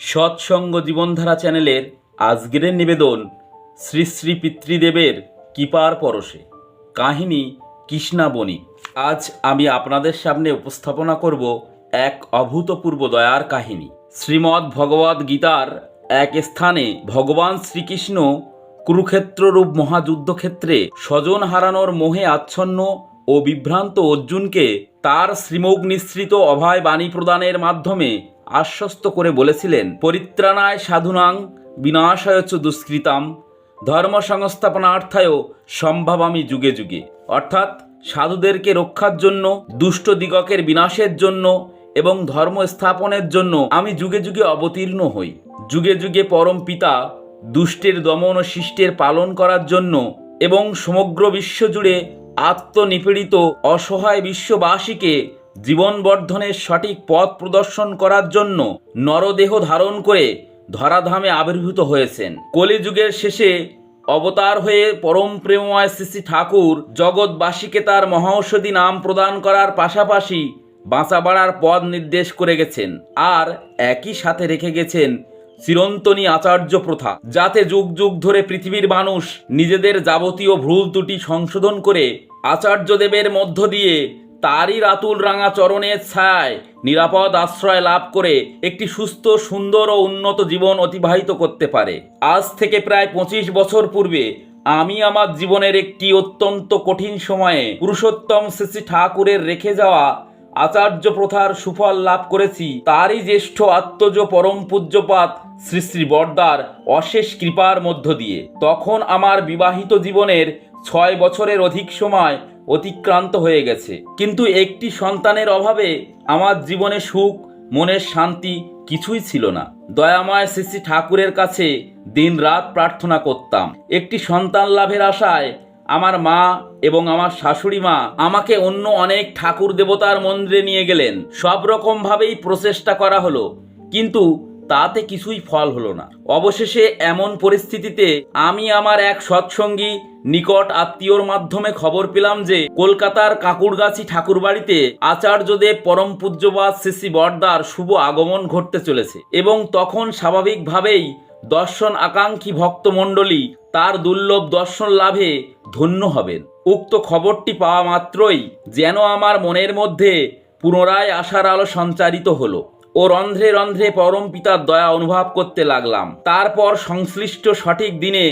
সৎসঙ্গ জীবনধারা চ্যানেলের আজকের নিবেদন শ্রী শ্রী পিতৃদেবের কৃপার পরশে। কাহিনী কৃষ্ণাবনী আজ আমি আপনাদের সামনে উপস্থাপনা করব এক অভূতপূর্ব দয়ার কাহিনী। শ্রীমদ্ ভগবদ্ গীতার এক স্থানে ভগবান শ্রীকৃষ্ণ কুরুক্ষেত্ররূপ মহাযুদ্ধক্ষেত্রে স্বজন হারানোর মোহে আচ্ছন্ন ও বিভ্রান্ত অর্জুনকে তার শ্রীমুখ নিঃসৃত অভয় বাণী প্রদানের মাধ্যমে আশ্বস্ত করে বলেছিলেন, পরিত্রাণায় সাধুনাং বিনাশায় চ দুষ্কৃতাম ধর্ম সংস্থাপনার্থায় সম্ভাবামি যুগে যুগে। অর্থাৎ সাধুদেরকে রক্ষার জন্য, দুষ্ট দিগকের বিনাশের জন্য এবং ধর্ম স্থাপনের জন্য আমি যুগে যুগে অবতীর্ণ হই। যুগে যুগে পরম পিতা দুষ্টের দমন ও শিষ্টের পালন করার জন্য এবং সমগ্র বিশ্ব জুড়ে আত্মনিপীড়িত অসহায় বিশ্ববাসীকে জীবন বর্ধনের সঠিক পথ প্রদর্শন করার জন্য নরদেহ ধারণ করে ধরাধামে আবির্ভূত হয়েছেন। কলিযুগের শেষে অবতার হয়ে পরম প্রেমময় শ্রী ঠাকুর জগৎবাসীকে তার মহাঔষধি নাম প্রদান করার পাশাপাশি বাঁচা বাড়ার পদ নির্দেশ করে গেছেন আর একই সাথে রেখে গেছেন চিরন্তনী আচার্য প্রথা, যাতে যুগ যুগ ধরে পৃথিবীর মানুষ নিজেদের যাবতীয় ভুল ত্রুটি সংশোধন করে আচার্যদেবের মধ্য দিয়ে তারই রাতুল রাঙা চরণের ছায়। নিরাপদ আশ্রয় লাভ করে একটি সুস্থ, সুন্দর ও উন্নত জীবন অতিবাহিত করতে পারে। আজ থেকে প্রায় পঁচিশ বছর পূর্বে আমি আমার জীবনের একটি অত্যন্ত কঠিন সময়ে পুরুষোত্তম শ্রী ঠাকুরের রেখে যাওয়া আচার্য প্রথার সুফল লাভ করেছি। তারই জ্যেষ্ঠ আত্মজ পরম পূজ্যপাত শ্রী শ্রী বর্দার অশেষ কৃপার মধ্য দিয়ে। তখন আমার বিবাহিত জীবনের ছয় বছরের অধিক সময় অতিক্রান্ত হয়ে গেছে। কিন্তু একটি সন্তানের অভাবে আমার জীবনে সুখ, মনের শান্তি কিছুই ছিল না। দয়াময় শ্রী ঠাকুরের কাছে দিন রাত প্রার্থনা করতাম। একটি সন্তান লাভের আশায় আমার মা এবং আমার শাশুড়ি মা আমাকে অন্য অনেক ঠাকুর দেবতার মন্দিরে নিয়ে গেলেন। সব রকম ভাবেই প্রচেষ্টা করা হলো। কিন্তু তাতে কিছুই ফল হলো না। অবশেষে এমন পরিস্থিতিতে আমি আমার এক সৎসঙ্গী নিকট আত্মীয়র মাধ্যমে খবর পেলাম যে কলকাতার কাকুরগাছি ঠাকুরবাড়িতে আচার্যদেব পরম পূজ্যবাদ শ্রী বর্দার শুভ আগমন ঘটতে চলেছে এবং তখন স্বাভাবিকভাবেই দর্শন আকাঙ্ক্ষী ভক্তমণ্ডলী তার দুর্লভ দর্শন লাভে ধন্য হবেন। উক্ত খবরটি পাওয়া মাত্রই যেন আমার মনের মধ্যে পুনরায় আশার আলো সঞ্চারিত হলো। ও রন্ধ্রে রন্ধ্রে পরম পিতার দয়া অনুভব করতে লাগলাম। তারপর সংশ্লিষ্ট সঠিক দিনে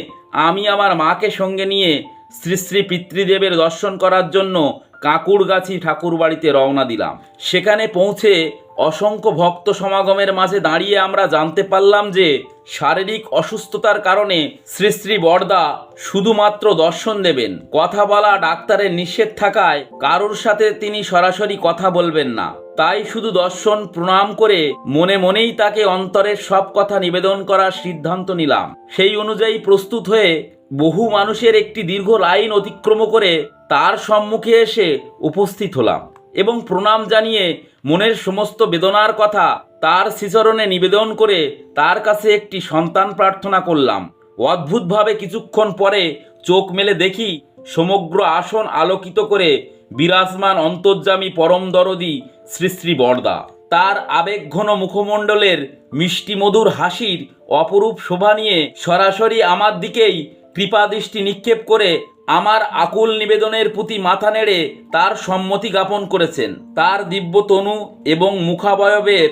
আমি আমার মাকে সঙ্গে নিয়ে শ্রী শ্রী পিতৃদেবের দর্শন করার জন্য কাকুরগাছি ঠাকুর বাড়িতে রওনা দিলাম। সেখানে পৌঁছে অসংখ্য ভক্ত সমাগমের মাঝে দাঁড়িয়ে আমরা জানতে পারলাম যে শারীরিক অসুস্থতার কারণে শ্রী শ্রী বর্দা শুধুমাত্র দর্শন দেবেন। কথা বলা ডাক্তারের নিষেধ থাকায় কারোর সাথে তিনি সরাসরি কথা বলবেন না। তাই শুধু দর্শন, প্রণাম করে মনে মনেই তাকে অন্তরের সব কথা নিবেদন করার সিদ্ধান্ত নিলাম। সেই অনুযায়ী প্রস্তুত হয়ে বহু মানুষের একটি দীর্ঘ লাইন অতিক্রম করে তার সম্মুখে এসে উপস্থিত হলাম। এবং প্রণাম জানিয়ে মনের সমস্ত বেদনার কথা তার শ্রীচরণে নিবেদন করে তার কাছে একটি সন্তান প্রার্থনা করলাম। অদ্ভুতভাবে কিছুক্ষণ পরে চোখ মেলে দেখি সমগ্র আসন আলোকিত করে বিরাজমান অন্তর্যামী পরম দরদি শ্রী শ্রী বরদা। তার আবেগঘন মুখমণ্ডলের মিষ্টি মধুর হাসির অপরূপ শোভা নিয়ে সরাসরি আমার দিকেই কৃপাদৃষ্টি নিক্ষেপ করে আমার আকুল নিবেদনের প্রতি মাথা নেড়ে তার সম্মতি জ্ঞাপন করেছেন। তার দিব্য তনু এবং মুখাবয়বের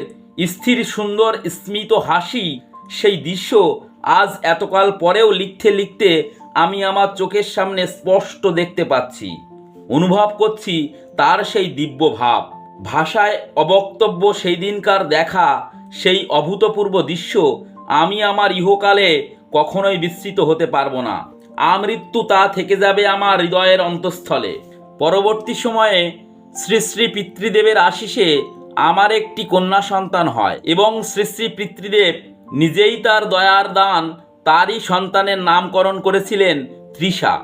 স্থির সুন্দর স্মিত হাসি, সেই দৃশ্য আজ এতকাল পরেও লিখতে লিখতে আমি আমার চোখের সামনে স্পষ্ট দেখতে পাচ্ছি। অনুভব করছি তার সেই দিব্য ভাব। ভাষায় অবক্তব্য সেই দিনকার দেখা, সেই অভূতপূর্ব দৃশ্য আমি আমার ইহকালে কখনোই বিস্তৃত হতে পারব না। আমৃত্যু তা থেকে যাবে আমার হৃদয়ের অন্তঃস্থলে। পরবর্তী সময়ে শ্রী শ্রী পিতৃদেবের আশিসে আমার একটি কন্যা সন্তান হয় এবং শ্রী শ্রী পিতৃদেব নিজেই তার দয়ার দান তারই সন্তানের নামকরণ করেছিলেন তৃষা।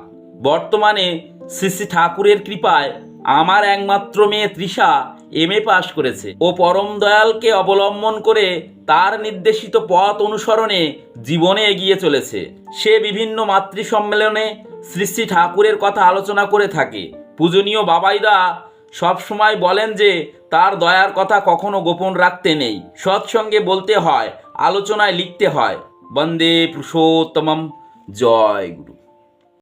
বর্তমানে শ্রী শ্রী ঠাকুরের কৃপায় আমার একমাত্র মেয়ে তৃষা এম এ পাশ করেছে। ও পরম দয়ালকে অবলম্বন করে তার নির্দেশিত পথ অনুসরণে জীবনে এগিয়ে চলেছে। সে বিভিন্ন মাতৃ সম্মেলনে শ্রী শ্রী ঠাকুরের কথা আলোচনা করে থাকে। পূজনীয় বাবাইদা সব সময় বলেন যে, তার দয়ার কথা কখনো গোপন রাখতে নেই। সৎসঙ্গে বলতে হয়, আলোচনায় লিখতে হয়, বন্দে পুরুষোত্তমম, জয় গুরু।